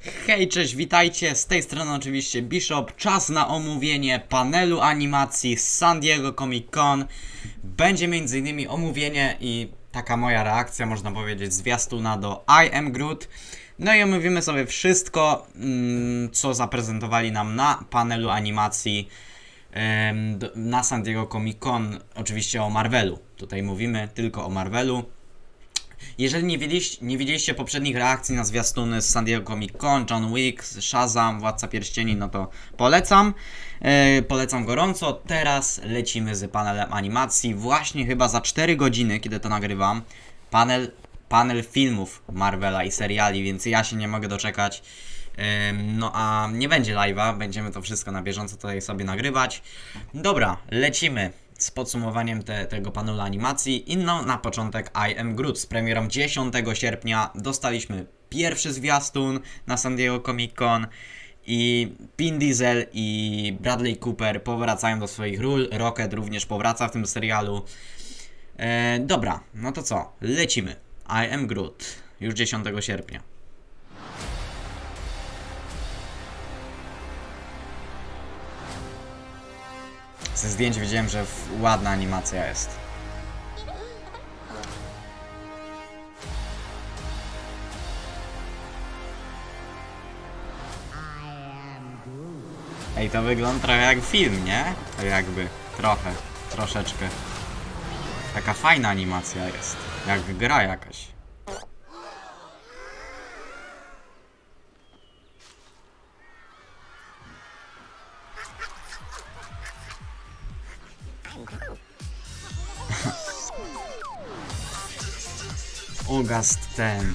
Hej, cześć, witajcie, z tej strony oczywiście Bishop, czas na omówienie panelu animacji z San Diego Comic Con. Będzie m.in. omówienie i taka moja reakcja, można powiedzieć, zwiastuna do I Am Groot. No i omówimy sobie wszystko, mm, co zaprezentowali nam na panelu animacji na San Diego Comic Con. Oczywiście o Marvelu, tutaj mówimy tylko o Marvelu. Jeżeli nie widzieliście, nie widzieliście poprzednich reakcji na zwiastuny z San Diego Comic Con, John Wick, Shazam, Władca Pierścieni, no to polecam. E, polecam gorąco. Teraz lecimy z panelem animacji. Właśnie chyba za 4 godziny, kiedy to nagrywam, panel, panel filmów Marvela i seriali, więc ja się nie mogę doczekać. Em, No a nie będzie live'a, będziemy to wszystko na bieżąco tutaj sobie nagrywać. Dobra, lecimy z podsumowaniem te, tego panelu animacji. Inną na początek I Am Groot z premierą 10 sierpnia dostaliśmy pierwszy zwiastun na San Diego Comic Con i Vin Diesel i Bradley Cooper powracają do swoich ról. Rocket również powraca w tym serialu. E, dobra, no to co? Lecimy. I Am Groot już 10 sierpnia. Ze zdjęć widziałem, że ładna animacja jest. Ej, to wygląda trochę jak film, nie? Tak jakby, trochę, troszeczkę. Taka fajna animacja jest, jak gra jakaś. Ten.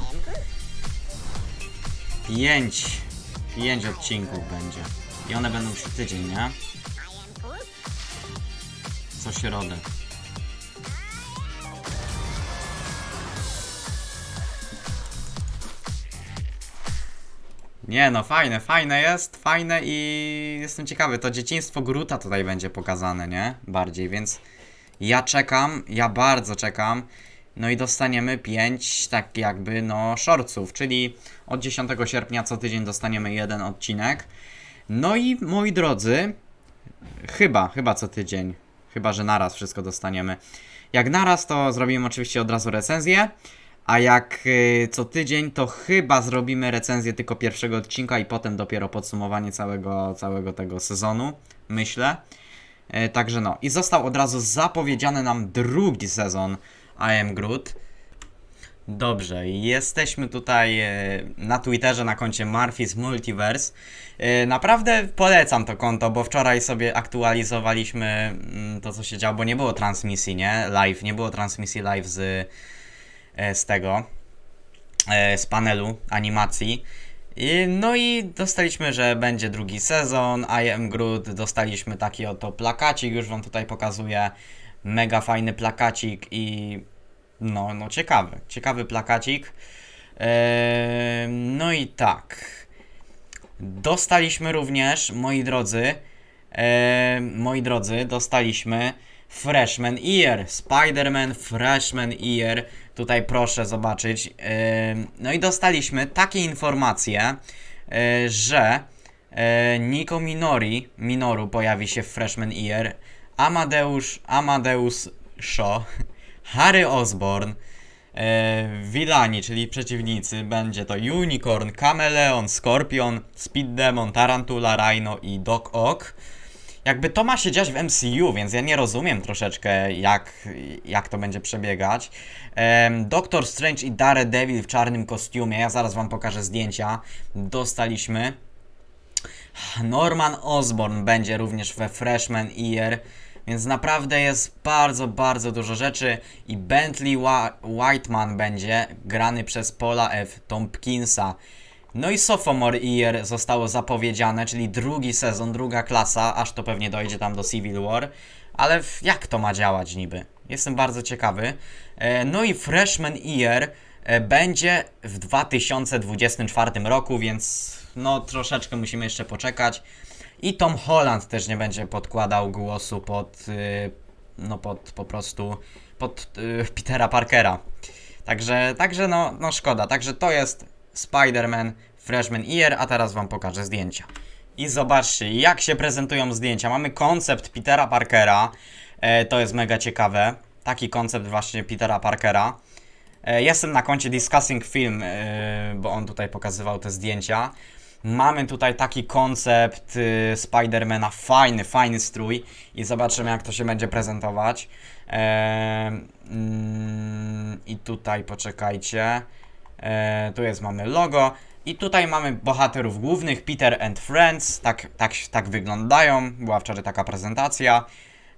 Pięć. Pięć odcinków będzie. I one będą co tydzień, nie? Co środę. Nie no, fajne, fajne jest, fajne i jestem ciekawy, to dzieciństwo Gruta tutaj będzie pokazane, nie? Bardziej, więc ja czekam, ja bardzo czekam. No i dostaniemy 5 tak jakby no shortców, czyli od 10 sierpnia co tydzień dostaniemy jeden odcinek. No i moi drodzy, chyba, chyba co tydzień, chyba że naraz wszystko dostaniemy. Jak naraz to zrobimy oczywiście od razu recenzję, a jak y, co tydzień to chyba zrobimy recenzję tylko pierwszego odcinka i potem dopiero podsumowanie całego, całego tego sezonu, myślę. E, Także no, i został od razu zapowiedziany nam drugi sezon I Am Groot. Dobrze, jesteśmy tutaj e, na Twitterze na koncie Marfis Multiverse. E, Naprawdę polecam to konto, bo wczoraj sobie aktualizowaliśmy mm, to, co się działo, bo nie było transmisji, nie? Live, nie było transmisji live z, e, z tego, z panelu animacji. No i dostaliśmy, że będzie drugi sezon, I Am Groot, dostaliśmy taki oto plakacik, już wam tutaj pokazuję, mega fajny plakacik i no, no ciekawy, ciekawy plakacik. Eee, no i tak, dostaliśmy również, moi drodzy, eee, moi drodzy, dostaliśmy Freshman Year, Spider-Man Freshman Year. Tutaj proszę zobaczyć. Eee, No i dostaliśmy takie informacje, e, że e, Nico Minori, Minoru pojawi się w Freshman Year, Amadeus, Amadeus Shaw, Harry Osborn, e, czyli przeciwnicy, będzie to Unicorn, Kameleon, Scorpion, Speed Demon, Tarantula, Rhino i Doc Ock. Jakby to ma się dziać w MCU, więc ja nie rozumiem troszeczkę, jak, jak to będzie przebiegać. Em, Doctor Strange i Daredevil w czarnym kostiumie, ja zaraz wam pokażę zdjęcia, dostaliśmy. Norman Osborn będzie również we Freshman Year, więc naprawdę jest bardzo, bardzo dużo rzeczy i Bentley Whiteman będzie grany przez Paula F. Tompkinsa. No i Sophomore Year zostało zapowiedziane, czyli drugi sezon, druga klasa, aż to pewnie dojdzie tam do Civil War. Ale jak to ma działać niby? Jestem bardzo ciekawy. E, No i Freshman Year e, będzie w 2024 roku, więc no troszeczkę musimy jeszcze poczekać. I Tom Holland też nie będzie podkładał głosu pod, y, no pod po prostu, pod y, Petera Parkera. Także, także no, no szkoda. Także to jest Spider-Man Freshman Year, a teraz wam pokażę zdjęcia. I zobaczcie, jak się prezentują zdjęcia. Mamy koncept Petera Parkera, e, to jest mega ciekawe. Taki koncept właśnie Petera Parkera. E, Jestem na koncie Discussing Film, e, bo on tutaj pokazywał te zdjęcia. Mamy tutaj taki koncept y, Spidermana, fajny, fajny strój i zobaczymy jak to się będzie prezentować. Mm, I tutaj poczekajcie. E, tu jest, mamy logo. I tutaj mamy bohaterów głównych, Peter and Friends, tak, tak, tak wyglądają, była wczoraj taka prezentacja.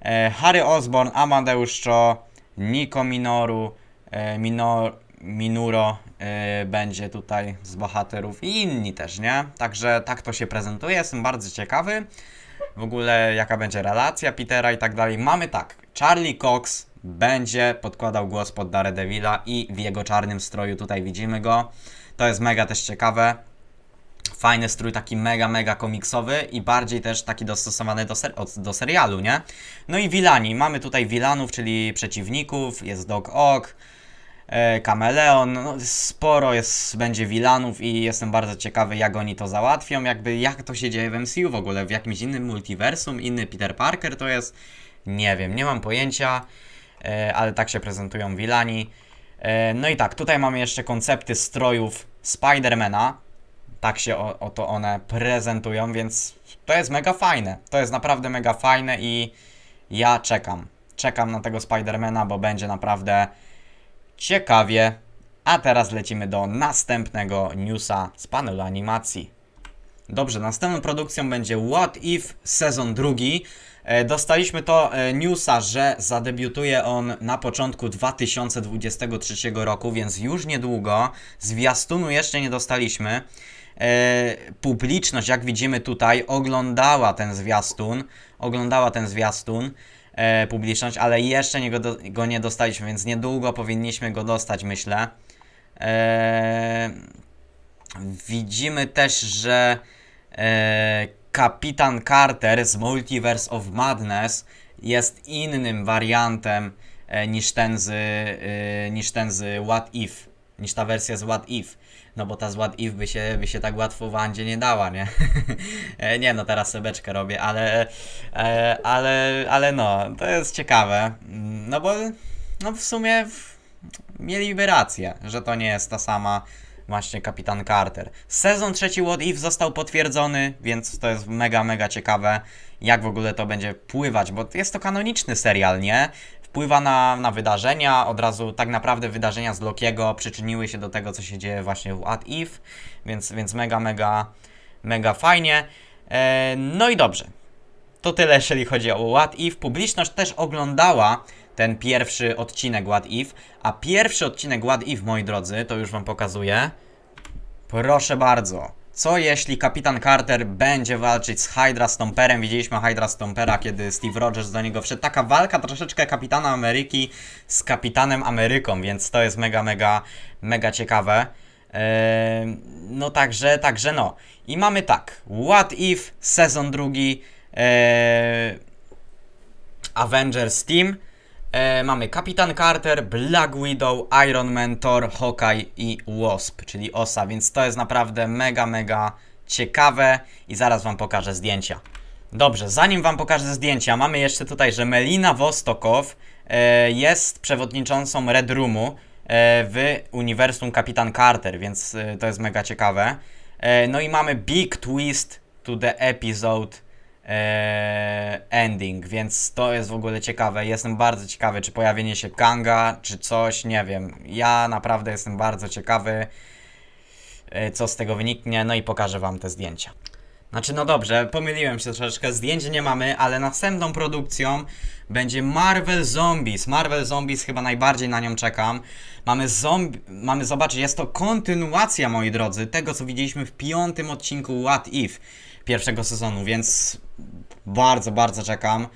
E, Harry Osborn, Amadeusz Cho, Nico Minoru, e, Minor, Minuro e, będzie tutaj z bohaterów i inni też, nie? Także tak to się prezentuje, jestem bardzo ciekawy. W ogóle jaka będzie relacja Petera i tak dalej. Mamy tak, Charlie Cox będzie podkładał głos pod Daredevila i w jego czarnym stroju tutaj widzimy go. To jest mega też ciekawe. Fajny strój, taki mega, mega komiksowy i bardziej też taki dostosowany do, ser do serialu, nie? No i Wilani. Mamy tutaj Wilanów, czyli przeciwników. Jest Dog Ock, Kameleon. No, sporo jest, będzie Wilanów i jestem bardzo ciekawy, jak oni to załatwią. Jakby, jak to się dzieje w MCU w ogóle. W jakimś innym multiversum, inny Peter Parker to jest. Nie wiem, nie mam pojęcia, e, ale tak się prezentują Wilani. E, no i tak, tutaj mamy jeszcze koncepty strojów Spidermana. Tak się o, oto one prezentują, więc to jest mega fajne. To jest naprawdę mega fajne i ja czekam. Czekam na tego Spidermana, bo będzie naprawdę ciekawie. A teraz lecimy do następnego newsa z panelu animacji. Dobrze, następną produkcją będzie What If sezon drugi. E, Dostaliśmy to e, newsa, że zadebiutuje on na początku 2023 roku, więc już niedługo. Zwiastunu jeszcze nie dostaliśmy. E, Publiczność, jak widzimy tutaj, oglądała ten zwiastun. Oglądała ten zwiastun. E, publiczność, ale jeszcze nie go, do, go nie dostaliśmy, więc niedługo powinniśmy go dostać, myślę. E, Widzimy też, że e, Kapitan Carter z Multiverse of Madness jest innym wariantem e, niż ten z, e, niż ten z What If, niż ta wersja z What If. No bo ta z What If by się, by się tak łatwo Wandzie nie dała, nie? E, nie no, teraz sebeczkę robię, ale, e, ale, ale no, to jest ciekawe. Mm, No bo no w sumie w, mieliby rację, że to nie jest ta sama właśnie Kapitan Carter. Sezon trzeci What If został potwierdzony, więc to jest mega, mega ciekawe, jak w ogóle to będzie pływać, bo jest to kanoniczny serial, nie? Wpływa na, na wydarzenia, od razu tak naprawdę wydarzenia z Lokiego przyczyniły się do tego, co się dzieje właśnie w What If, więc, więc mega, mega, mega fajnie. E, no i dobrze. To tyle, jeżeli chodzi o What If. Publiczność też oglądała ten pierwszy odcinek What If, a pierwszy odcinek What If, moi drodzy, to już wam pokazuję. Proszę bardzo. Co jeśli kapitan Carter będzie walczyć z Hydra Stomperem? Widzieliśmy Hydra Stompera, kiedy Steve Rogers do niego wszedł. Taka walka troszeczkę kapitana Ameryki z kapitanem Ameryką, więc to jest mega, mega, mega ciekawe. Eee, no także, także no. I mamy tak. What If, sezon drugi. Eee, Avengers Team. E, mamy Kapitan Carter, Black Widow, Iron Man, Thor, Hawkeye i Wasp, czyli OSA, więc to jest naprawdę mega, mega ciekawe i zaraz Wam pokażę zdjęcia. Dobrze, zanim Wam pokażę zdjęcia, mamy jeszcze tutaj, że Melina Wostokow e, jest przewodniczącą Red Roomu e, w uniwersum Kapitan Carter, więc e, to jest mega ciekawe. E, no i mamy Big Twist to the episode ending, więc to jest w ogóle ciekawe. Jestem bardzo ciekawy, czy pojawienie się Kanga, czy coś, nie wiem. Ja naprawdę jestem bardzo ciekawy, e, co z tego wyniknie, no i pokażę Wam te zdjęcia. Znaczy, no dobrze, pomyliłem się troszeczkę, zdjęć nie mamy, ale następną produkcją będzie Marvel Zombies. Marvel Zombies chyba najbardziej na nią czekam. Mamy zombie, mamy, zobaczyć, jest to kontynuacja, moi drodzy, tego co widzieliśmy w piątym odcinku What If pierwszego sezonu, więc bardzo, bardzo czekam.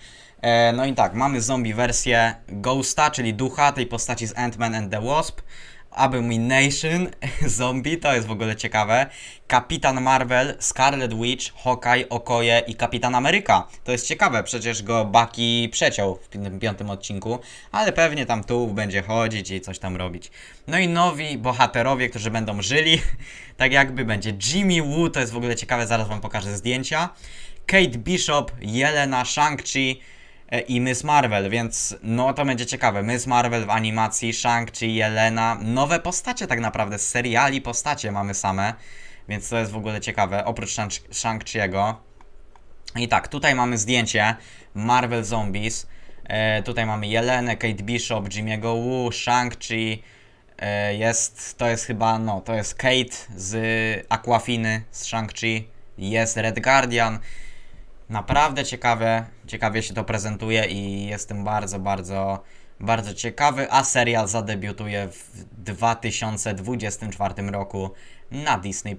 E, no i tak, mamy zombie wersję Ghosta, czyli ducha tej postaci z Ant-Man and the Wasp. Abomination, Zombie, to jest w ogóle ciekawe. Kapitan Marvel, Scarlet Witch, Hawkeye, Okoje i Kapitan Ameryka. To jest ciekawe, przecież go Bucky przeciął w tym piątym odcinku, ale pewnie tam tu będzie chodzić i coś tam robić. No i nowi bohaterowie, którzy będą żyli, tak jakby będzie Jimmy Woo, to jest w ogóle ciekawe, zaraz wam pokażę zdjęcia. Kate Bishop, Jelena, Shang-Chi, i Miss Marvel, więc no to będzie ciekawe. Miss Marvel w animacji, Shang-Chi, Jelena, nowe postacie tak naprawdę, z seriali postacie mamy same, więc to jest w ogóle ciekawe, oprócz Shang- Shang-Chi'ego. I tak, tutaj mamy zdjęcie Marvel Zombies, e, tutaj mamy Jelenę, Kate Bishop, Jimmy'ego Woo, Shang-Chi, e, jest, to jest chyba, no, to jest Kate z Aquafiny, z Shang-Chi, jest Red Guardian, Naprawdę ciekawe, ciekawie się to prezentuje i jestem bardzo, bardzo, bardzo ciekawy, a serial zadebiutuje w 2024 roku na Disney+.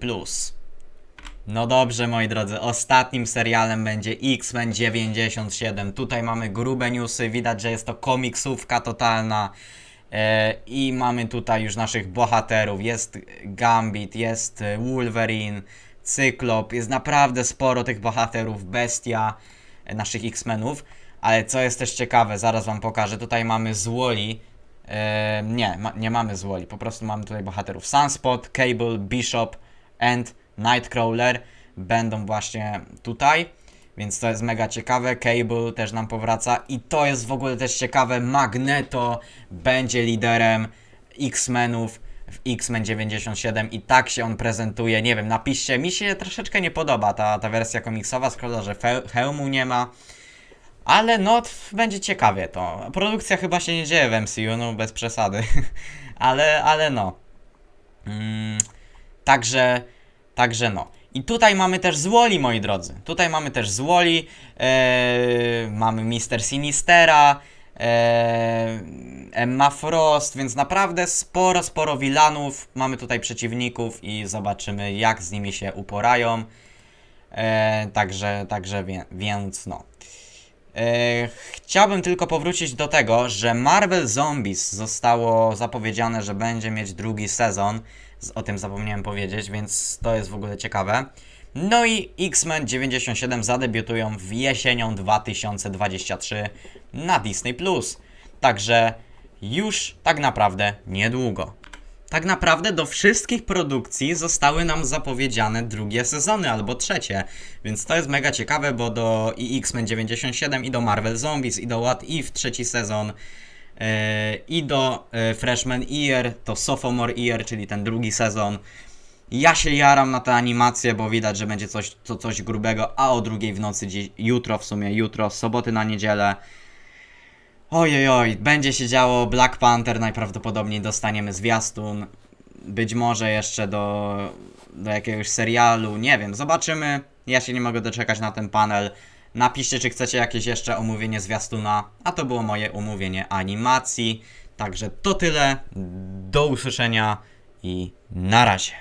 No dobrze, moi drodzy, ostatnim serialem będzie X-Men 97. Tutaj mamy grube newsy, widać, że jest to komiksówka totalna. E, I mamy tutaj już naszych bohaterów. Jest Gambit, jest e, Wolverine, Cyklop, jest naprawdę sporo tych bohaterów, bestia e, naszych X-Menów. Ale co jest też ciekawe, zaraz wam pokażę. Tutaj mamy Złoli. E, nie, ma, nie mamy Złoli, po prostu mamy tutaj bohaterów Sunspot, Cable, Bishop and Nightcrawler. Będą właśnie tutaj. Więc to jest mega ciekawe. Cable też nam powraca. I to jest w ogóle też ciekawe. Magneto będzie liderem X-Menów w X-Men 97 i tak się on prezentuje. Nie wiem, napiszcie. Mi się troszeczkę nie podoba ta, ta wersja komiksowa, szkoda, że hełmu nie ma. Ale no, będzie ciekawie to. Produkcja chyba się nie dzieje w MCU, no bez przesady. ale, ale no. Mm, także, także no. I tutaj mamy też Złoli, moi drodzy. Tutaj mamy też Złoli, e, mamy Mister Sinistera, Emma Frost, więc naprawdę sporo, sporo wilanów. Mamy tutaj przeciwników i zobaczymy, jak z nimi się uporają. E, także, także wie, więc no. E, chciałbym tylko powrócić do tego, że Marvel Zombies zostało zapowiedziane, że będzie mieć drugi sezon. O tym zapomniałem powiedzieć, więc to jest w ogóle ciekawe. No i X-Men 97 zadebiutują w jesienią 2023 na Disney+. Także już tak naprawdę niedługo. Tak naprawdę do wszystkich produkcji zostały nam zapowiedziane drugie sezony albo trzecie, więc to jest mega ciekawe, bo do X-Men 97 i do Marvel Zombies i do What If trzeci sezon e, i do e, Freshman Year, to Sophomore Year, czyli ten drugi sezon. Ja się jaram na tę animację, bo widać, że będzie coś, to coś grubego, a o drugiej w nocy, dziś, jutro w sumie, jutro, soboty na niedzielę. Ojej, oj, będzie się działo Black Panther, najprawdopodobniej dostaniemy zwiastun. Być może jeszcze do, do jakiegoś serialu, nie wiem, zobaczymy. Ja się nie mogę doczekać na ten panel. Napiszcie, czy chcecie jakieś jeszcze omówienie zwiastuna, a to było moje omówienie animacji. Także to tyle, do usłyszenia i na razie.